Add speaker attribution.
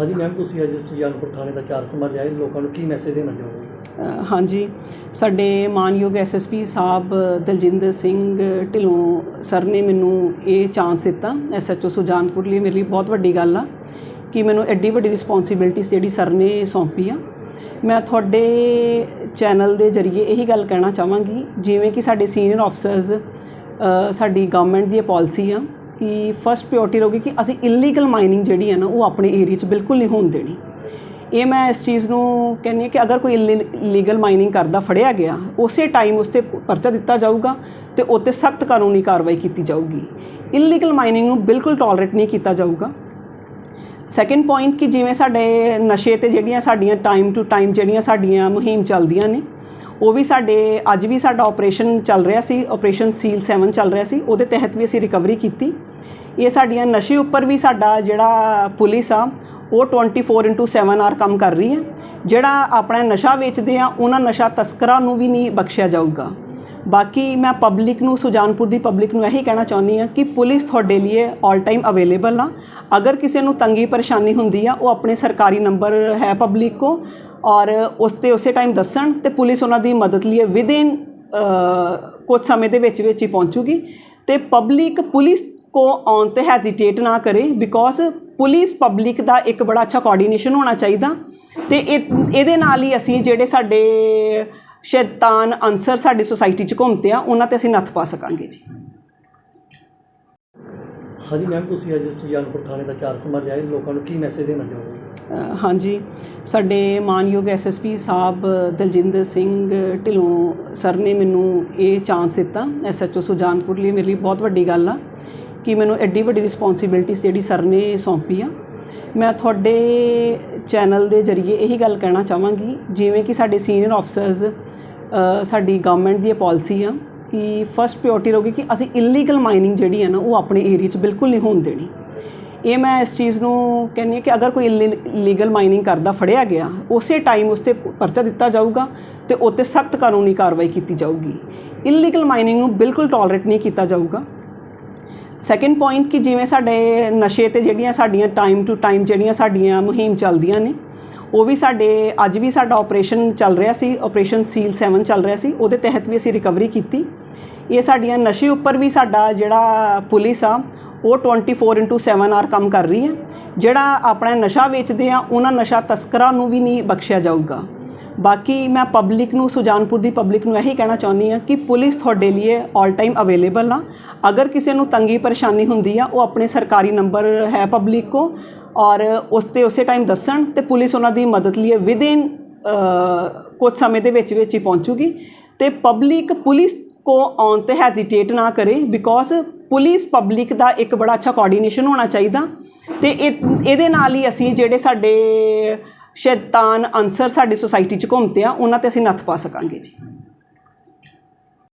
Speaker 1: ਹਾਂਜੀ ਮੈਮ ਤੁਸੀਂ ਅੱਜ ਸੁਜਾਨਪੁਰ ਥਾਣੇ ਦਾ ਚਾਰ ਸਮਾਜ ਆਏ ਲੋਕਾਂ ਨੂੰ ਕੀ ਮੈਸੇਜ ਦੇਣਾ ਚਾਹੋਗੇ?
Speaker 2: ਹਾਂਜੀ, ਸਾਡੇ ਮਾਨਯੋਗ ਐਸਐਸਪੀ ਸਾਹਿਬ ਦਲਜਿੰਦਰ ਸਿੰਘ ਢਿੱਲੋਂ ਸਰ ਨੇ ਮੈਨੂੰ ਇਹ ਚਾਂਸ ਦਿੱਤਾ ਐਸਐਚਓ ਸੁਜਾਨਪੁਰ ਲਈ ਮੇਰੇ ਲਈ ਬਹੁਤ ਵੱਡੀ ਗੱਲ ਆ, ਕਿ ਮੈਨੂੰ ਐਡੀ ਵੱਡੀ ਰਿਸਪੌਂਸਿਬਿਲਟੀ ਜਿਹੜੀ ਸਰ ਨੇ ਸੌਂਪੀ ਆ। ਮੈਂ ਤੁਹਾਡੇ ਚੈਨਲ ਦੇ ਜ਼ਰੀਏ ਇਹੀ ਗੱਲ ਕਹਿਣਾ ਚਾਹਾਂਗੀ, ਜਿਵੇਂ ਕਿ ਸਾਡੇ ਸੀਨੀਅਰ ਆਫਸਰਸ ਸਾਡੀ ਗਵਰਨਮੈਂਟ ਦੀ ਪਾਲਿਸੀ ਆ ਕਿ ਫਸਟ ਪਿਓਰਟੀ ਰਹੂਗੀ ਕਿ ਅਸੀਂ ਇਲੀਗਲ ਮਾਈਨਿੰਗ ਜਿਹੜੀ ਹੈ ਨਾ, ਉਹ ਆਪਣੇ ਏਰੀਆ 'ਚ ਬਿਲਕੁਲ ਨਹੀਂ ਹੋਣ ਦੇਣੀ। ਇਹ ਮੈਂ ਇਸ ਚੀਜ਼ ਨੂੰ ਕਹਿੰਦੀ ਹਾਂ ਕਿ ਅਗਰ ਕੋਈ ਲੀਗਲ ਮਾਈਨਿੰਗ ਕਰਦਾ ਫੜਿਆ ਗਿਆ, ਉਸੇ ਟਾਈਮ ਉਸ ਤੇ ਪਰਚਾ ਦਿੱਤਾ ਜਾਊਗਾ ਤੇ ਉੱਤੇ ਸਖਤ ਕਾਨੂੰਨੀ ਕਾਰਵਾਈ ਕੀਤੀ ਜਾਊਗੀ। ਇਲੀਗਲ ਮਾਈਨਿੰਗ ਨੂੰ ਬਿਲਕੁਲ ਟੋਲਰੇਟ ਨਹੀਂ ਕੀਤਾ ਜਾਊਗਾ। ਸੈਕੰਡ ਪੁਆਇੰਟ ਕਿ ਜਿਵੇਂ ਸਾਡੇ ਨਸ਼ੇ ਤੇ ਜਿਹੜੀਆਂ ਸਾਡੀਆਂ ਟਾਈਮ ਟੂ ਟਾਈਮ ਜਿਹੜੀਆਂ ਸਾਡੀਆਂ ਮੁਹਿੰਮ ਚੱਲਦੀਆਂ ਨੇ ਉਹ ਵੀ ਸਾਡੇ, ਅੱਜ ਵੀ ਸਾਡਾ ਆਪਰੇਸ਼ਨ ਚੱਲ ਰਿਹਾ ਸੀ ਆਪਰੇਸ਼ਨ ਸੀਲ 7 ਚੱਲ ਰਿਹਾ ਸੀ, ਉਹਦੇ ਤਹਿਤ ਵੀ ਅਸੀਂ ਰਿਕਵਰੀ ਕੀਤੀ। ਇਹ ਸਾਡੀਆਂ ਨਸ਼ੇ ਉੱਪਰ ਵੀ ਸਾਡਾ ਜਿਹੜਾ ਪੁਲਿਸ ਆ, ਉਹ 24/7 ਆਰ ਕੰਮ ਕਰ ਰਹੀ ਹੈ। ਜਿਹੜਾ ਆਪਣਾ ਨਸ਼ਾ ਵੇਚਦੇ ਆ, ਉਹਨਾਂ ਨਸ਼ਾ ਤਸਕਰਾਂ ਨੂੰ ਵੀ ਨਹੀਂ ਬਖਸ਼ਿਆ ਜਾਊਗਾ। ਬਾਕੀ ਮੈਂ ਪਬਲਿਕ ਨੂੰ, ਸੁਜਾਨਪੁਰ ਦੀ ਪਬਲਿਕ ਨੂੰ ਇਹੀ ਕਹਿਣਾ ਚਾਹੁੰਦੀ ਆ ਕਿ ਪੁਲਿਸ ਤੁਹਾਡੇ ਲਈ ਆਲ ਟਾਈਮ ਅਵੇਲੇਬਲ ਆ। ਅਗਰ ਕਿਸੇ ਨੂੰ ਤੰਗੀ ਪਰੇਸ਼ਾਨੀ ਹੁੰਦੀ ਆ, ਉਹ ਆਪਣੇ ਸਰਕਾਰੀ ਨੰਬਰ ਹੈ ਪਬਲਿਕ ਕੋ ਔਰ ਉਸ ਤੇ ਉਸੇ ਟਾਈਮ ਦੱਸਣ ਤੇ ਪੁਲਿਸ ਉਹਨਾਂ ਦੀ ਮਦਦ ਲਈ ਵਿਦਿਨ ਕੁਝ ਸਮੇਂ ਦੇ ਵਿੱਚ ਵਿੱਚ ਹੀ ਪਹੁੰਚੂਗੀ। ਤੇ ਪਬਲਿਕ ਪੁਲਿਸ ਕੋ ਆਉਣ ਤੇ ਹੈਜ਼ਿਟੇਟ ਨਾ ਕਰੇ ਬਿਕੋਜ਼ ਪੁਲਿਸ ਪਬਲਿਕ ਦਾ ਇੱਕ ਬੜਾ ਅੱਛਾ ਕੋਆਰਡੀਨੇਸ਼ਨ ਹੋਣਾ ਚਾਹੀਦਾ। ਤੇ ਇਹ, ਇਹਦੇ ਨਾਲ ਹੀ ਅਸੀਂ ਜਿਹੜੇ ਸਾਡੇ ਸ਼ੈਤਾਨ ਅਨਸਰ ਸਾਡੀ ਸੁਸਾਇਟੀ 'ਚ ਘੁੰਮਦੇ ਆ ਉਹਨਾਂ ਤੇ ਅਸੀਂ ਨੱਥ ਪਾ ਸਕਾਂਗੇ ਜੀ।
Speaker 1: ਹਾਂਜੀ ਮੈਮ ਤੁਸੀਂ ਅੱਜ ਸੁਜਾਨਪੁਰ ਥਾਣੇ ਦਾ ਚਾਰ ਸਮਾਜ ਆਏ ਲੋਕਾਂ ਨੂੰ ਕੀ ਮੈਸੇਜ ਦੇਣਾ ਚਾਹੋਗੇ?
Speaker 2: ਹਾਂਜੀ ਸਾਡੇ ਮਾਨਯੋਗ ਐਸਐਸਪੀ ਸਾਹਿਬ ਦਲਜਿੰਦਰ ਸਿੰਘ ਢਿੱਲੋਂ ਸਰ ਨੇ ਮੈਨੂੰ ਇਹ ਚਾਂਸ ਦਿੱਤਾ ਐਸਐਚਓ ਸੁਜਾਨਪੁਰ ਲਈ ਮੇਰੇ ਲਈ ਬਹੁਤ ਵੱਡੀ ਗੱਲ ਆ ਕਿ ਮੈਨੂੰ ਐਡੀ ਵੱਡੀ ਰਿਸਪੌਂਸਿਬਿਲਟੀ ਜਿਹੜੀ ਸਰ ਨੇ ਸੌਂਪੀ ਆ। ਮੈਂ ਤੁਹਾਡੇ ਚੈਨਲ ਦੇ ਜ਼ਰੀਏ ਇਹੀ ਗੱਲ ਕਹਿਣਾ ਚਾਹਾਂਗੀ, ਜਿਵੇਂ ਕਿ ਸਾਡੇ ਸੀਨੀਅਰ ਆਫਸਰਸ ਸਾਡੀ ਗਵਰਨਮੈਂਟ ਦੀ ਪਾਲਿਸੀ ਆ ਕਿ ਫਸਟ ਪ੍ਰਾਇੋਰਟੀ ਰਹੂਗੀ ਕਿ ਅਸੀਂ ਇਲੀਗਲ ਮਾਈਨਿੰਗ ਜਿਹੜੀ ਹੈ ਨਾ, ਉਹ ਆਪਣੇ ਏਰੀਆ 'ਚ ਬਿਲਕੁਲ ਨਹੀਂ ਹੋਣ ਦੇਣੀ। ਇਹ ਮੈਂ ਇਸ ਚੀਜ਼ ਨੂੰ ਕਹਿੰਦੀ ਹਾਂ ਕਿ ਅਗਰ ਕੋਈ ਲੀਗਲ ਮਾਈਨਿੰਗ ਕਰਦਾ ਫੜਿਆ ਗਿਆ, ਉਸੇ ਟਾਈਮ ਉਸ ਤੇ ਪਰਚਾ ਦਿੱਤਾ ਜਾਊਗਾ ਤੇ ਉੱਤੇ ਸਖਤ ਕਾਨੂੰਨੀ ਕਾਰਵਾਈ ਕੀਤੀ ਜਾਊਗੀ। ਇਲੀਗਲ ਮਾਈਨਿੰਗ ਨੂੰ ਬਿਲਕੁਲ ਟੋਲਰੇਟ ਨਹੀਂ ਕੀਤਾ ਜਾਊਗਾ। ਸੈਕੰਡ ਪੁਆਇੰਟ ਕਿ ਜਿਵੇਂ ਸਾਡੇ ਨਸ਼ੇ ਤੇ ਜਿਹੜੀਆਂ ਸਾਡੀਆਂ ਟਾਈਮ ਟੂ ਟਾਈਮ ਜਿਹੜੀਆਂ ਸਾਡੀਆਂ ਮੁਹਿੰਮ ਚੱਲਦੀਆਂ ਨੇ, ਉਹ ਵੀ ਸਾਡੇ, ਅੱਜ ਵੀ ਸਾਡਾ ਆਪਰੇਸ਼ਨ ਚੱਲ ਰਿਹਾ ਸੀ ਆਪਰੇਸ਼ਨ ਸੀਲ 7 ਚੱਲ ਰਿਹਾ ਸੀ, ਉਹਦੇ ਤਹਿਤ ਵੀ ਅਸੀਂ ਰਿਕਵਰੀ ਕੀਤੀ। ਇਹ ਸਾਡੀਆਂ ਨਸ਼ੇ ਉੱਪਰ ਵੀ ਸਾਡਾ ਜਿਹੜਾ ਪੁਲਿਸ ਆ, ਉਹ 24/7 ਆਰ ਕੰਮ ਕਰ ਰਹੀ ਹੈ। ਜਿਹੜਾ ਆਪਣਾ ਨਸ਼ਾ ਵੇਚਦੇ ਆ, ਉਹਨਾਂ ਨਸ਼ਾ ਤਸਕਰਾਂ ਨੂੰ ਵੀ ਨਹੀਂ ਬਖਸ਼ਿਆ ਜਾਊਗਾ। ਬਾਕੀ ਮੈਂ ਪਬਲਿਕ ਨੂੰ, ਸੁਜਾਨਪੁਰ ਦੀ ਪਬਲਿਕ ਨੂੰ ਇਹੀ ਕਹਿਣਾ ਚਾਹੁੰਦੀ ਆ ਕਿ ਪੁਲਿਸ ਤੁਹਾਡੇ ਲਈ ਆਲ ਟਾਈਮ ਅਵੇਲੇਬਲ ਆ। ਅਗਰ ਕਿਸੇ ਨੂੰ ਤੰਗੀ ਪਰੇਸ਼ਾਨੀ ਹੁੰਦੀ ਆ, ਉਹ ਆਪਣੇ ਸਰਕਾਰੀ ਨੰਬਰ ਹੈ ਪਬਲਿਕ ਕੋ ਔਰ ਉਸ ਤੇ ਉਸੇ ਟਾਈਮ ਦੱਸਣ ਤੇ ਪੁਲਿਸ ਉਹਨਾਂ ਦੀ ਮਦਦ ਲਈ ਵਿਦਿਨ ਕੁਝ ਸਮੇਂ ਦੇ ਵਿੱਚ ਵਿੱਚ ਹੀ ਪਹੁੰਚੂਗੀ। ਤੇ ਪਬਲਿਕ ਪੁਲਿਸ ਕੋ ਆਉਣ ਤੇ ਹੈਜ਼ਿਟੇਟ ਨਾ ਕਰੇ ਬਿਕੋਜ਼ ਪੁਲਿਸ ਪਬਲਿਕ ਦਾ ਇੱਕ ਬੜਾ ਅੱਛਾ ਕੋਆਰਡੀਨੇਸ਼ਨ ਹੋਣਾ ਚਾਹੀਦਾ ਤੇ ਇਹ ਇਹਦੇ ਨਾਲ ਹੀ ਅਸੀਂ ਜਿਹੜੇ ਸਾਡੇ ਸ਼ੈਤਾਨ ਅਨਸਰ ਸਾਡੀ ਸੁਸਾਇਟੀ 'ਚ ਘੁੰਮਦੇ ਆ, ਉਹਨਾਂ ਤੇ ਅਸੀਂ ਨੱਥ ਪਾ ਸਕਾਂਗੇ ਜੀ।